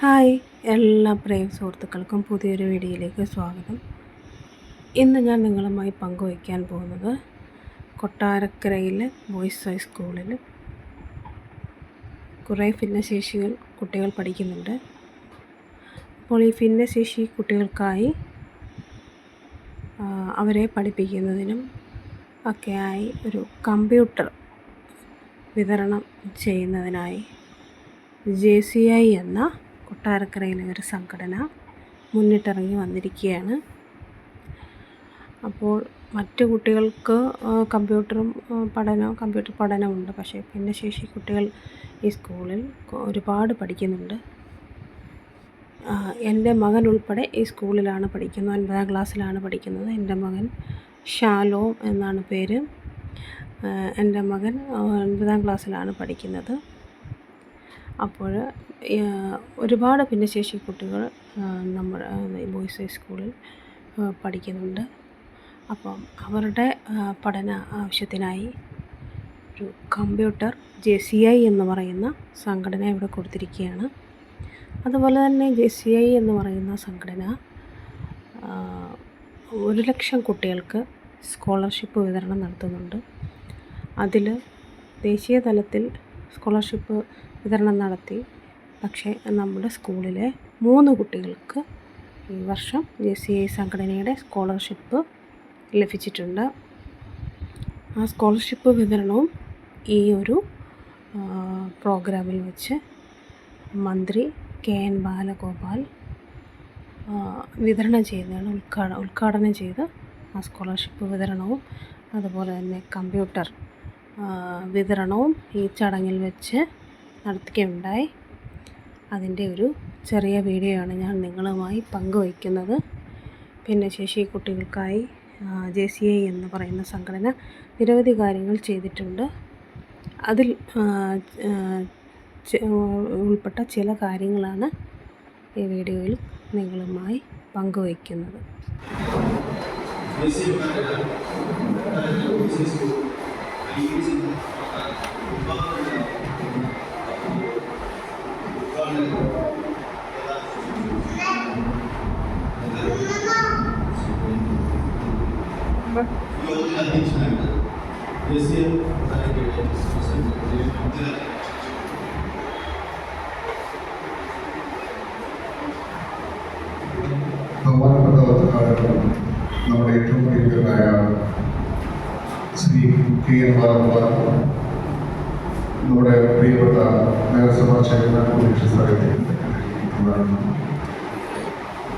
Hi എല്ലാ പ്രിയ സുഹൃത്തുക്കൾക്കും പുതിയൊരു വീഡിയോയിലേക്ക് സ്വാഗതം. ഇന്ന് ഞാൻ നിങ്ങളുമായി പങ്കുവയ്ക്കാൻ പോകുന്നത് കൊട്ടാരക്കരയിലെ ബോയ്സ് ഹൈ സ്കൂളിൽ കുറേ ഭിന്നശേഷികൾ കുട്ടികൾ പഠിക്കുന്നുണ്ട്. അപ്പോൾ ഈ ഭിന്നശേഷി കുട്ടികൾക്കായി അവരെ പഠിപ്പിക്കുന്നതിനും ഒക്കെയായി ഒരു കമ്പ്യൂട്ടർ വിതരണം ചെയ്യുന്നതിനായി ജെ സി ഐ എന്ന കൊട്ടാരക്കരയിലെ ഒരു സംഘടന മുന്നിട്ടിറങ്ങി വന്നിരിക്കുകയാണ്. അപ്പോൾ മറ്റു കുട്ടികൾക്ക് കമ്പ്യൂട്ടറും പഠനവും പഠനം കമ്പ്യൂട്ടർ പഠനമുണ്ട്. പക്ഷേ ഭിന്നശേഷി കുട്ടികൾ ഈ സ്കൂളിൽ ഒരുപാട് പഠിക്കുന്നുണ്ട്. എന്റെ മകൻ ഉൾപ്പെടെ ഈ സ്കൂളിലാണ് പഠിക്കുന്നത്. ഒൻപതാം ക്ലാസ്സിലാണ് പഠിക്കുന്നത്. എന്റെ മകൻ ഷാലോ എന്നാണ് പേര്. എന്റെ മകൻ ഒൻപതാം ക്ലാസ്സിലാണ് പഠിക്കുന്നത്. അപ്പോൾ ഒരുപാട് ഭിന്നശേഷി കുട്ടികൾ നമ്മുടെ ബോയ്സ് ഹൈസ്കൂളിൽ പഠിക്കുന്നുണ്ട്. അപ്പം അവരുടെ പഠന ആവശ്യത്തിനായി ഒരു കമ്പ്യൂട്ടർ ജെ സി ഐ എന്ന് പറയുന്ന സംഘടന ഇവിടെ കൊടുത്തിരിക്കുകയാണ്. അതുപോലെ തന്നെ ജെ സി ഐ എന്ന് പറയുന്ന സംഘടന ഒരു ലക്ഷം കുട്ടികൾക്ക് സ്കോളർഷിപ്പ് വിതരണം നടത്തുന്നുണ്ട്. അതിൽ ദേശീയ തലത്തിൽ സ്കോളർഷിപ്പ് വിതരണം നടത്തി. പക്ഷേ നമ്മുടെ സ്കൂളിലെ മൂന്ന് കുട്ടികൾക്ക് ഈ വർഷം ജെ സി ഐ സംഘടനയുടെ സ്കോളർഷിപ്പ് ലഭിച്ചിട്ടുണ്ട്. ആ സ്കോളർഷിപ്പ് വിതരണവും ഈ ഒരു പ്രോഗ്രാമിൽ വെച്ച് മന്ത്രി കെ എൻ ബാലഗോപാൽ വിതരണം ചെയ്യുന്നതാണ് ഉദ്ഘാടനം ഉദ്ഘാടനം ചെയ്ത് ആ സ്കോളർഷിപ്പ് വിതരണവും. അതുപോലെ തന്നെ കമ്പ്യൂട്ടർ വിതരണവും ഈ ചടങ്ങിൽ വെച്ച് നടത്തുകയുണ്ടായി. അതിന്റെ ഒരു ചെറിയ വീഡിയോ ആണ് ഞാൻ നിങ്ങളുമായി പങ്കുവയ്ക്കുന്നത്. ഭിന്നശേഷി കുട്ടികൾക്കായി ജെ സി ഐ എന്ന് പറയുന്ന സംഘടന നിരവധി കാര്യങ്ങൾ ചെയ്തിട്ടുണ്ട്. അതിൽ ഉൾപ്പെട്ട ചില കാര്യങ്ങളാണ് ഈ വീഡിയോയിൽ നിങ്ങളുമായി പങ്കുവയ്ക്കുന്നത്. കെ എൻ ബാലഗോപാൽ നമ്മുടെ പ്രിയപ്പെട്ട നഗരസഭാ ചെയർമാൻ അധ്യക്ഷ സാഹിത്യം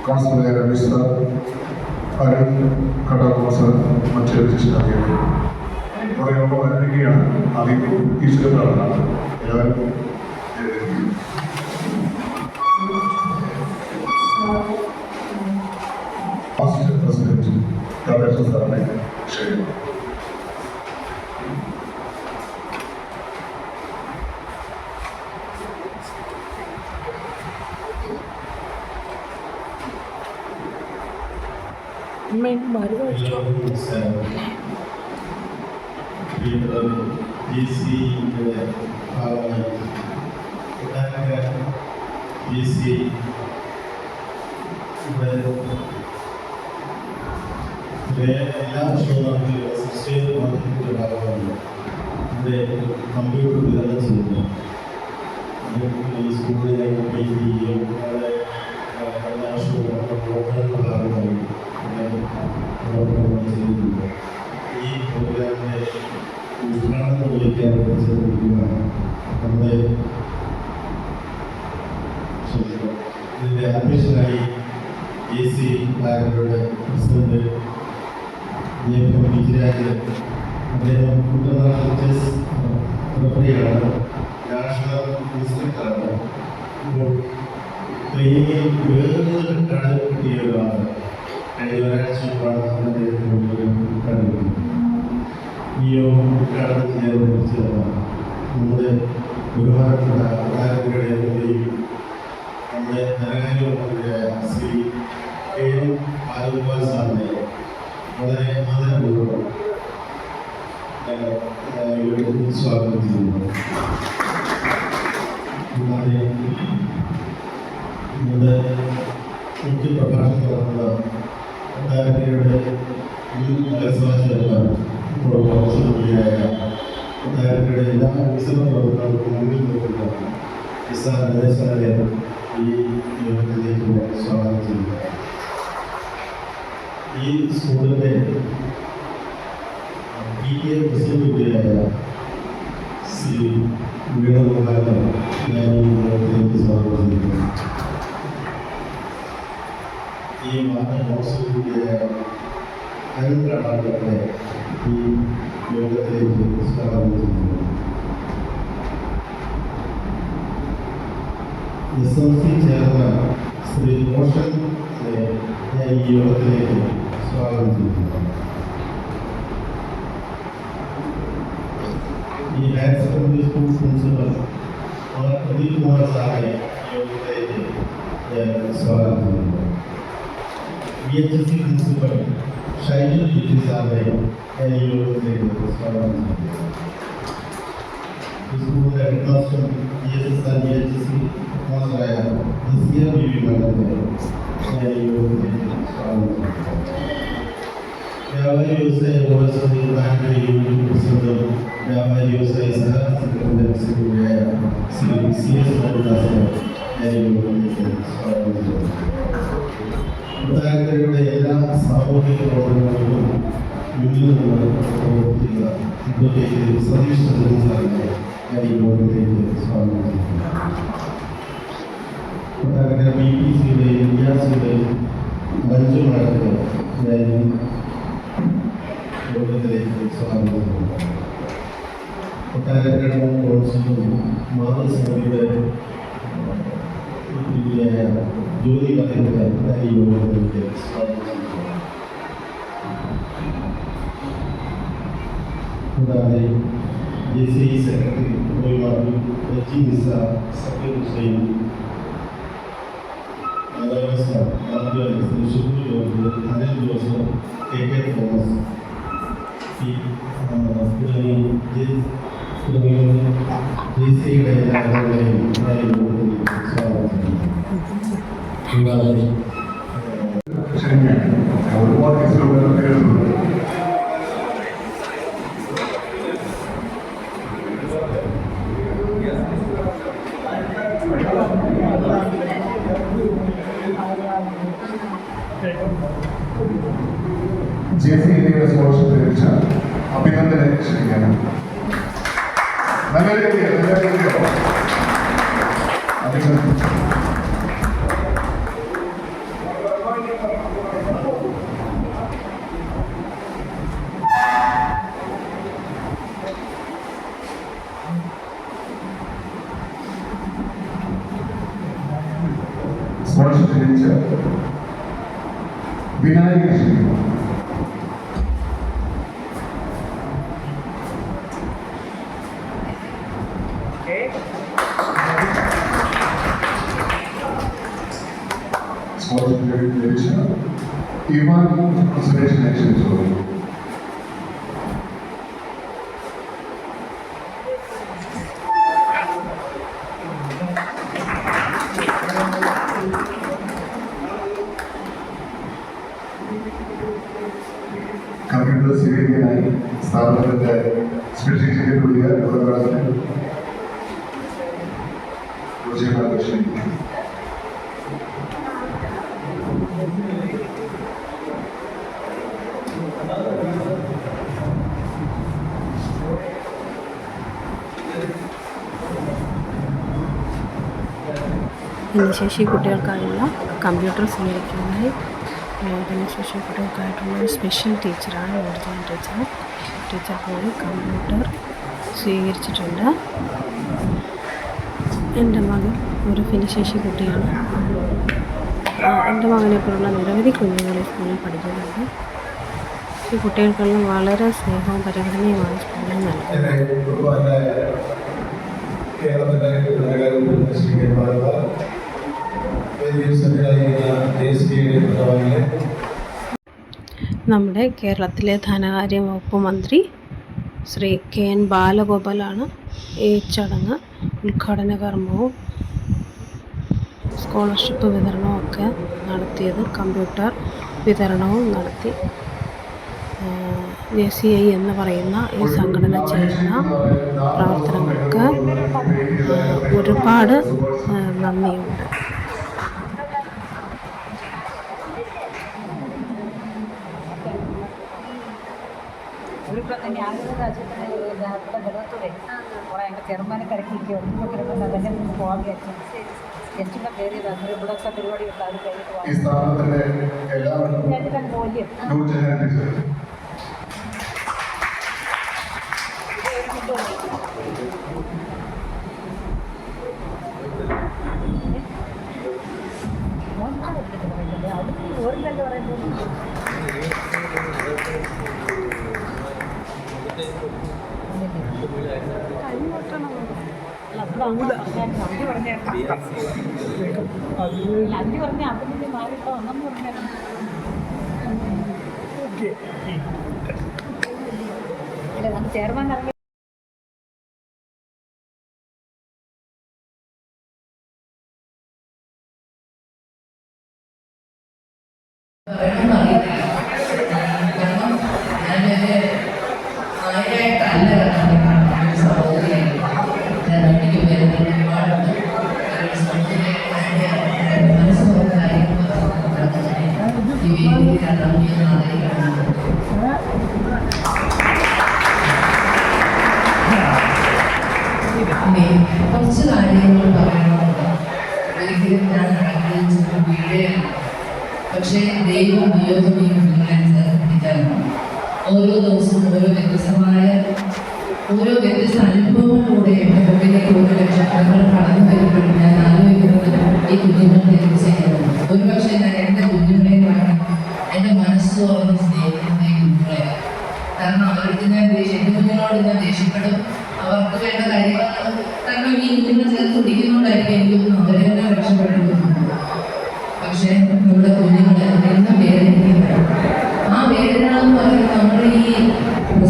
കൗൺസിലർ രമേശ് സാർ അരുൺ കടാകുമാർ സാർ മറ്റ് അധ്യക്ഷനാക്കിയത് കുറേ ഒപ്പം വരണിക്കുകയാണ് ആദ്യം ടീച്ചറുകളാണ് എല്ലാവരും. പ്രസിഡന്റ് സാറിനെ മരുന്ന് എല്ലാ വർഷവും നമുക്ക് സിസ്റ്റേർ മാർക്കറ്റിന്റെ ഭാഗമാണ് ഇവിടെ കമ്പ്യൂട്ടർ ചെയ്യുന്നു ഈ സ്കൂളിലെ പെയിന്റിങ്ങും അവിടെ പ്രവർത്തനങ്ങൾ ചെയ്യുന്നുണ്ട് ഈ പ്രോഗ്രാമിൻ്റെ ഉദ്ഘാടനം നിർവഹിക്കാൻ ചെയ്തിരിക്കുകയാണ് നമ്മുടെ ക്ഷമിക്കണം. ഇതിൻ്റെ അധ്യക്ഷനായി എ സി ബാങ്കയുടെ പ്രസിഡന്റ് അദ്ദേഹം വിജിരാജ് അദ്ദേഹം കുട്ടനാട് ചെസ് റഫറിയാണ് നാഷണൽ ഇൻസ്പെക്ടറാണ് ഇപ്പോൾ ട്രെയിനിങ്ങിൽ വേറൊരു കിട്ടിയ ഒരാളാണ് മുമ്പാണ് അദ്ദേഹത്തിന് കണ്ടുപിടിക്കുന്നത് ഈ ഉദ്ഘാടനം ചെയ്യാൻ ലഭിച്ചതാണ് നമ്മുടെ നമ്മുടെ ധനകാര്യ മന്ത്രിയായ ശ്രീ കെ എം ബാലഗോപാൽ വളരെ ആദരപൂർവം സ്വാഗതം ചെയ്യുന്നു. നമ്മുടെ മുഖ്യ പ്രഭാഷണം നടത്തുന്ന ഇപ്പോൾ ഓഫീസിലുള്ളിയായ കൊട്ടാരക്കരയുടെ എല്ലാ വികസന പ്രവർത്തനങ്ങൾക്കും മുന്നിൽ നിൽക്കുന്ന എസ് ആർ ഈ യോഗത്തിലേക്ക് സ്വാഗതം ചെയ്യുന്നു ഈ സ്കൂളിന്റെ പി എ പ്രസിഡന്റ് കൂടിയായ ശ്രീ വേണുഗോപാലൻ ഞാൻ ഈ യോഗത്തിലേക്ക് സ്വാഗതം ചെയ്യുന്നു ഈ വാഹന കൗൺസിൽ കൂടിയായ അരുൺ കടാട്ടത്തെ ഈ യോഗത്തിലേക്ക് സ്വാഗതം ചെയ്യുന്നു S M C chairman Shri motion ഞാൻ ഈ യോഗത്തിലേക്ക് സ്വാഗതം ചെയ്യുന്നു. ഈ higher secondary school principal Pradeep Kumar സാറെ യോഗത്തിലേക്ക് ഞാൻ സ്വാഗതം ചെയ്യുന്നു. ബി എച്ച് എസ് ഷൈജു ജിറ്റി സാറെ ഞാൻ ഈ യോഗത്തിലേക്ക് സ്വാഗതം. സ്കൂളിലെ head master B S S R B H S C മാസ്റ്ററായ Nasiya B V വ്യാപാരി വ്യവസായ സഹകരണ പ്രസിഡന്റുമായ ശ്രീ സി എസ് മോഹൻദാസിനെ കൊട്ടാരക്കരയുടെ എല്ലാ സാമൂഹിക പ്രവർത്തനങ്ങളിലും മുന്നിൽ നിന്ന് പ്രവർത്തിക്കുന്ന അഡ്വക്കേറ്റ് സതീഷ് ചന്ദ്രൻ സാറിനെ ഞാൻ ഈ യോഗത്തിലേക്ക് സ്വാഗതം ചെയ്യുന്നു. ബി പി സിയുടെയും ഇന്ത്യാസിയുടെയും മഞ്ജു മാഡത്തിന് ഞാൻ യോഗത്തിലേക്ക് പ്രതിനിധിയായ ജ്യോതി പറയുന്നത് ഞാൻ ഈ യോഗത്തിലേക്ക് സ്വാഗതം ചെയ്യുന്നു കൂടാതെ ജെ സി ഇ സെക്രട്ടറി കോയിമാറി റജി നിസ സക്കീർ ഹുസൈൻ അലവസ ആദ്യ Shibu George Anil Joseph K K Thomas ഈ തുടങ്ങി തുടങ്ങിയ ജെ സിയുടെ എല്ലാ 네. గివ్ ఆన్ ఇన్స్పిరేషన్ యాక్షన్ ഭിന്നശേഷി കുട്ടികൾക്കായുള്ള കമ്പ്യൂട്ടർ സ്വീകരിക്കുന്നതിൽ ഭിന്നശേഷി കുട്ടികൾക്കായിട്ടുള്ള ഒരു സ്പെഷ്യൽ ടീച്ചറാണ് ഓർജിനൽ ടീച്ചർ ടീച്ചർ പോയി കമ്പ്യൂട്ടർ സ്വീകരിച്ചിട്ടുണ്ട്. എന്റെ മകൻ ഒരു ഭിന്നശേഷി കുട്ടിയാണ്. എന്റെ മകനെ പോലുള്ള നിരവധി കുഞ്ഞുങ്ങൾ ഈ സ്കൂളിൽ പഠിക്കുന്നുണ്ട്. ഈ കുട്ടികൾക്കെല്ലാം വളരെ സ്നേഹവും പരിഗണനയുമാണ് സ്കൂളിൽ നൽകുന്നത്. കേരളത്തിലെ നമ്മുടെ കേരളത്തിലെ ധനകാര്യ വകുപ്പ് മന്ത്രി ശ്രീ കെ എൻ ബാലഗോപാലാണ് ഈ ചടങ്ങ് ഉദ്ഘാടന കർമ്മവും സ്കോളർഷിപ്പ് വിതരണവും ഒക്കെ നടത്തിയത് കമ്പ്യൂട്ടർ വിതരണവും നടത്തി. ജെ സി ഐ എന്ന് പറയുന്ന ഈ സംഘടന ചെയ്യുന്ന പ്രവർത്തനങ്ങൾക്ക് ഒരുപാട് നന്ദിയുണ്ട്. ಪ್ರಾಜೆಕ್ಟ್ನಲ್ಲಿ ಕೂಡ ಬರುತ್ತದೆ ಅವರ ಹೆಂಗೆ ಚೇರ್ಮನ್ ಕರೆಕ್ಟಿಗೆ ಒಪ್ಪಿಕೊಂಡಿರೋದು ಅದನ್ನೇ ಹೋಗಿ ಹೆಚ್ಚು ಹೆಚ್ಚಿನ ಬೇರೆ ಅಂದರೆ ಬಿಡೋಕ್ಕ ಬಿಡುಗಡೆ ಇರ್ತಾರೆ പറഞ്ഞ അഞ്ച് പറഞ്ഞ അതിന് മാറിട്ടോ ഒന്നും പറഞ്ഞായിരുന്നു അല്ല നമുക്ക് ചെയർമാൻ ഓരോ ദിവസവും ഓരോ വ്യത്യസ്തമായ ഓരോ വ്യത്യസ്ത അനുഭവങ്ങളിലൂടെ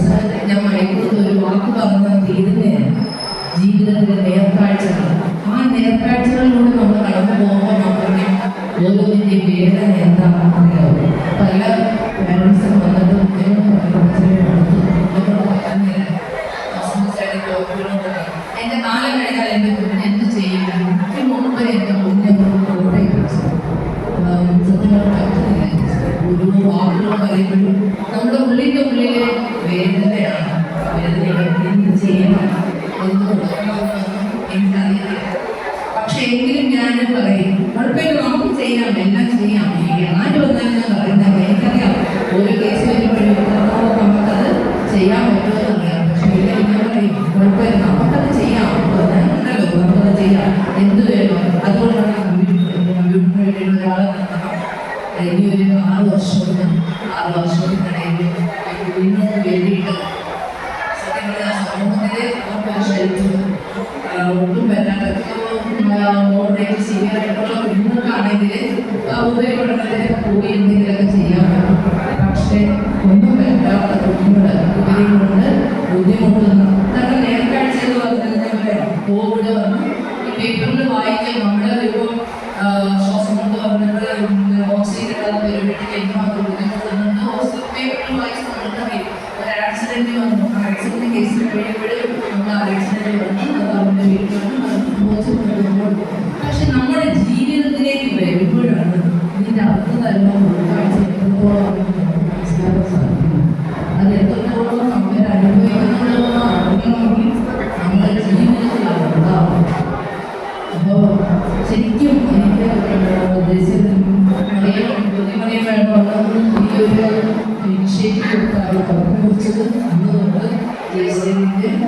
പ്രസംഗത്തിൽ ഞാൻ മണിക്കൂർ ഒരു വാക്ക് പറഞ്ഞാൽ തീരുന്നതാണ്. ജീവിതത്തിലെ നേർക്കാഴ്ചകൾ. ആ നേർക്കാഴ്ചകളിലൂടെ നമ്മൾ കടന്നു പോകുമ്പോൾ മാത്രമേ ഓരോന്നിന്റെ വേദന എന്താണെന്ന് അറിയാവൂ പല വർഷത്തിനിടയിൽ കുഞ്ഞുങ്ങൾക്ക് വേണ്ടിയിട്ട് സത്യം പറഞ്ഞാൽ സമൂഹത്തിലെ ഷെൽട്ടർ ഒട്ടും പറ്റാത്ത ആയിട്ടുള്ള കുഞ്ഞുങ്ങൾക്കാണെങ്കിൽ ഉപയോഗപ്പെടുന്നതിന് കൂടി എന്തെങ്കിലുമൊക്കെ ചെയ്യാൻ പറ്റും. പക്ഷേ ഒന്നും പറ്റാത്ത കുഞ്ഞുങ്ങൾ ഇവരെയും കൊണ്ട് ബുദ്ധിമുട്ടുന്നു കാരണം നേർക്കാഴ്ച എന്ന് പറഞ്ഞാൽ കോവിഡ് വന്നു. ഈ പേപ്പറിൽ വായിക്കാൻ നമ്മുടെ ഇപ്പോൾ ശ്വാസം കൊണ്ട് വന്നിട്ട് ഓക്സിജൻ ഇല്ലാതെ വരുമ്പോഴത്തേക്ക് എന്തുമാത്രം ബുദ്ധിമുട്ടുന്നുണ്ട് ഹോസ്പിറ്റൽ പേപ്പറിൽ വായിച്ച് നമുക്കറിയാം ഒരു ആക്സിഡന്റ് വന്നു ആ ആക്സിഡന്റ് കേസിൽ കഴിയുമ്പോഴും നമ്മൾ ആ ആക്സിഡന്റ് വന്നു അത് അവരുടെ വീട്ടിൽ വന്നു അത് സംഭവിച്ചു വരുമ്പോൾ പക്ഷെ നമ്മുടെ ജീവിതത്തിലേക്ക് വരുമ്പോഴാണ് ഇതിന്റെ അർത്ഥം തന്നെ അത് എത്രത്തോളം നമ്മൾ അനുഭവിക്കുന്നുള്ളതെന്ന് അറിയണമെങ്കിൽ നമ്മുടെ ജീവിതത്തിലാണ് ഉണ്ടാവും അപ്പോൾ ശരിക്കും എനിക്ക് അറിയാൻ വേണമെന്ന് ഈ ഒരു ഇനിഷ്യേറ്റീവ് കുറിച്ചത് അന്ന് Deus